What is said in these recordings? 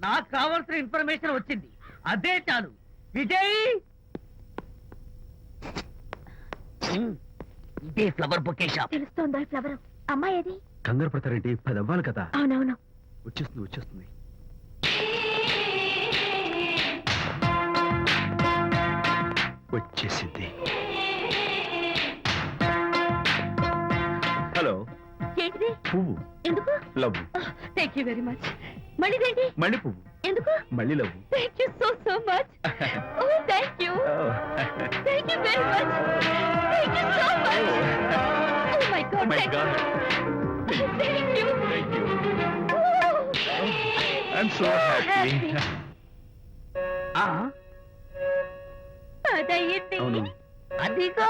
నాకు కావాల్సిన ఇన్ఫర్మేషన్ వచ్చింది. అదే చాలు. విజయ్! ఇదే ఫ్లవర్ బొకే షాప్. తెలుస్తోందా ఫ్లవర్? అమ్మాయి ఏది? కంగారు పడతారేంటి? పది అవ్వాలి కదా? అవునవును. వచ్చేస్తుంది వచ్చేస్తుంది. వచ్చేసింది. హలో. ఏంటిది? పువ్వు. ఎందుకు? Love. Thank you very much మళ్ళీ పువ్వు ఎందుకు? మళ్ళీ love thank you so so much oh thank you thank you very much thank you so much oh my god my god thank you thank you I'm so happy అవును. అదిగో.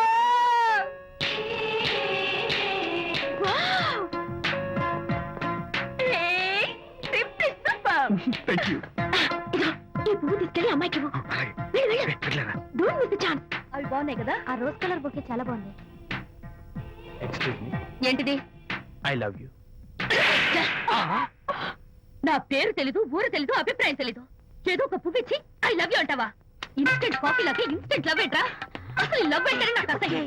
Thank you ఈ పువ్వు తీసుకెళ్ళి అమ్మాయికి ఇవ్వు. వెళ్ళు, వెళ్ళు. వెళ్ళరా? డోంట్ మిస్ ద ఛాన్స్ అవి బాగున్నాయి కదా ఆ రోజ్ కలర్ బొకే చాలా బాగుంది. ఎక్స్క్యూజ్ మీ ఏంటిది? ఐ లవ్ యూ నా పేరు తెలీదు ఊరు తెలీదు అభిప్రాయం తెలీదు. ఏదో ఒక పువ్వు ఇచ్చి ఐ లవ్ యూ అంటావా? ఇన్స్టెంట్ కాఫీ లాగే ఇన్స్టెంట్ లవ్ ఏంట్రా? అసలు లవ్ ఏంటని నాకు అసహ్యం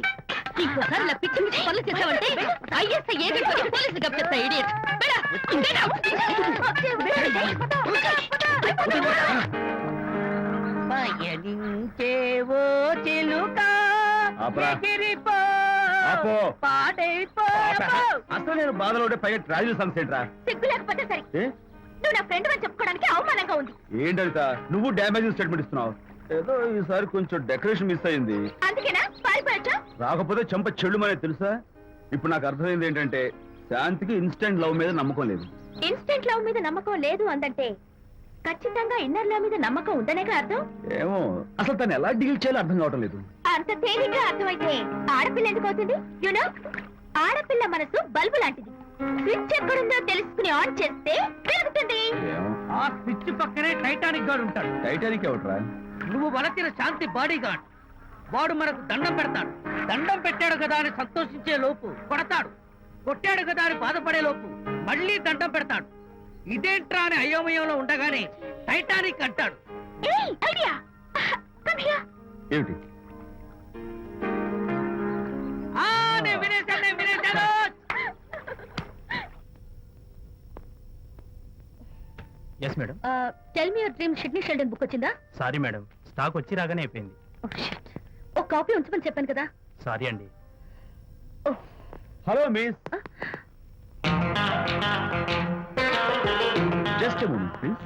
ఇంకోసారి ఇలా పిచ్చి పిచ్చి పనులు చేసావంటే ఐఎస్ఐ ఏజెంట్ పోలీసు గప్పిస్తా ఇడియట్ పయనించేవో చిలుక. అసలు నేను బాధలో ఉంటే పైగా ట్రావెల్ సన్స్ ఏంట్రా? సిగ్గు లేకపోతే సరే? నువ్వు నా ఫ్రెండ్ అని చెప్పుకోవడానికి అవమానంగా ఉంది. ఏంటంట నువ్వు డ్యామేజ్ స్టేట్మెంట్ ఇస్తున్నావు. ఏదో ఈసారి కొంచెం డెకరేషన్ మిస్ అయింది. అందుకేనా? పారిపోయొచ్చా? రాకపోతే చెంప చెడుమనే తెలుసా? ఇప్పుడు నాకు అర్థమైంది ఏంటంటే శాంతికి ఇన్స్టెంట్ లవ్ మీద నమ్మకం లేదు. ఇన్స్టెంట్ లవ్ మీద నమ్మకం లేదు అందంటే ఖచ్చితంగా ఇన్నర్ లవ్ మీద నమ్మకం ఉందనేగా అర్థం? ఏమో అసలు తను ఎలా డీల్ చేయాలో అర్థం కావటం లేదు. అంత తేలిగ్గా అర్థమైతే ఆడపిల్ల ఎందుకు అవుతుంది? యునో ఆడపిల్ల మనసు బల్బు లాంటిది. స్విచ్ ఎక్కడుందో తెలుసుకుని ఆన్ చేస్తే పెరుగుతుంది ఆ స్విచ్ పక్కనే టైటానిక్ గార్డ్ ఉంటాడు. టైటానిక్ ఎవట్రా నువ్వు వలచిన శాంతి బాడీ గార్డ్ వాడు మనకు దండం పెడతాడు. దండం పెట్టాడు కదా అని సంతోషించే లోపు కొడతాడు. కొట్టాడు కదా అని బాధపడే లోపు మళ్ళీ దండం పెడతాడు. ఇదేంట్రా అని అయోమయంలో ఉండగానే టైటానిక్ అంటాడు. ఏమిటి? Yes madam tell me your dream Sidney Sheldon book వచ్చిందా? సారీ మేడం స్టాక్ వచ్చి రాగానే అయిపోయింది. Oh, shit. ఒక కాపీ ఉంచమని చెప్పాను కదా. సారీ అండి. Hello miss. Just moment please.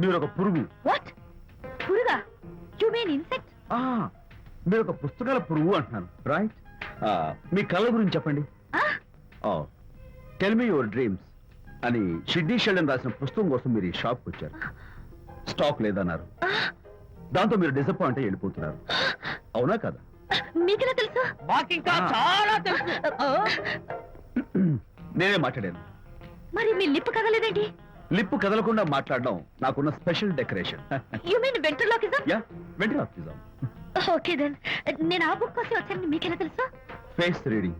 మీరు ఒక పురుగు. what? పురుగా? You mean insect? ఆ, మీరు ఒక పుస్తకాల పురుగు అంటున్నాను. రైట్? మీ కళ్ళ గురించి చెప్పండి. టెల్ మీ యువర్ డ్రీమ్స్ అని షిడ్డీ షెల్డన్ రాసిన పుస్తకం కోసం మీరు ఈ షాప్కి వచ్చారు. స్టాక్ లేదన్నారు. దాంతో మీరు డిసప్పాయింట్ అయ్యి వెళ్ళిపోతున్నారు. అవునా కదా? మీకెలా తెలుసు? మాకింకా. చాలా తెలుసు. నేనే మాట్లాడాను. మరి మీ లిప్ కదలేదేంటి లిప్పు కదలకుండా మాట్లాడడం నాకున్న special decoration. You mean ventriloquism yeah okay then నేను ఆ బుక్ కోసం వచ్చానని మీకెలా తెలుసు? ఫేస్ రీడింగ్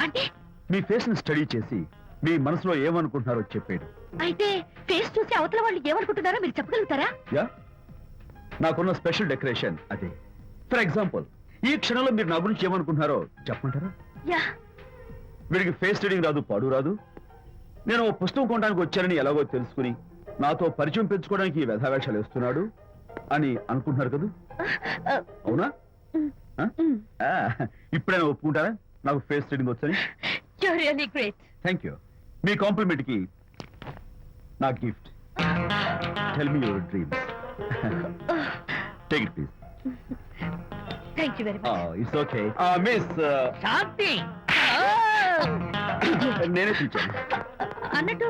అంటే మీ ఫేస్ని స్టడీ చేసి మీ మనసులో ఏమనుకుంటున్నారో చెప్పేయడం. అయితే ఫేస్ చూసి అవతల వాళ్ళు ఏమనుకుంటున్నారో మీరు చెప్పగలుగుతారా? యా. నాకున్న స్పెషల్ డెకరేషన్ అదే. ఫర్ ఎగ్జాంపుల్ ఈ క్షణంలో మీరు నా గురించి ఏమనుకుంటున్నారో చెప్పమంటారా? యా. వీడికి ఫేస్ రీడింగ్ రాదు పాడు రాదు. నేను ఓ పుస్తకం కొనడానికి వచ్చానని ఎలాగో తెలుసుకుని నాతో పరిచయం పెంచుకోవడానికి ఈ వ్యధావేషాలు వేస్తున్నాడు అని అనుకుంటున్నారు కదా? అవునా? ఆ? ఆ, ఇప్పుడైనా ఒప్పుకుంటారా? నాకు ఫేస్ రీడింగ్ వచ్చని? You really great thank you మీ కాంప్లిమెంట్కి నా gift tell me your dreams take it please thank you very much it's okay miss Shanti నేనే పిలిచాను అన్నట్టు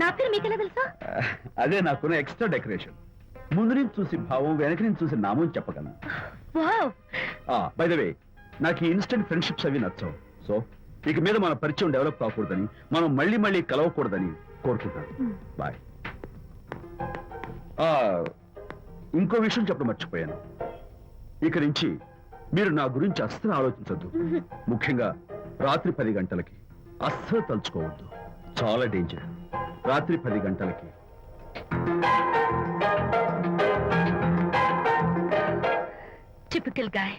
నా పేరు మీకెలా తెలుసా? Uh, అదే నాకున్న ఎక్స్ట్రా డెకరేషన్ ముందు నుంచి చూసి భావం వెనక నుంచి చూసి నామం చెప్పగలను. బై ద వే నాకు ఇన్స్టెంట్ ఫ్రెండ్షిప్స్ అవి నచ్చవు. సో ఇక మీద మన పరిచయం డెవలప్ కాకూడదని మనం మళ్ళీ మళ్ళీ కలవకూడదని కోరుకుంటాను బాయ్. ఇంకో విషయం చెప్పడం మర్చిపోయాను. ఇక నుంచి మీరు నా గురించి అస్సలు ఆలోచించద్దు. ముఖ్యంగా రాత్రి పది గంటలకి అస్సలు తలుచుకోవద్దు. చాలా డేంజర్. రాత్రి పది గంటలకి. Typical guy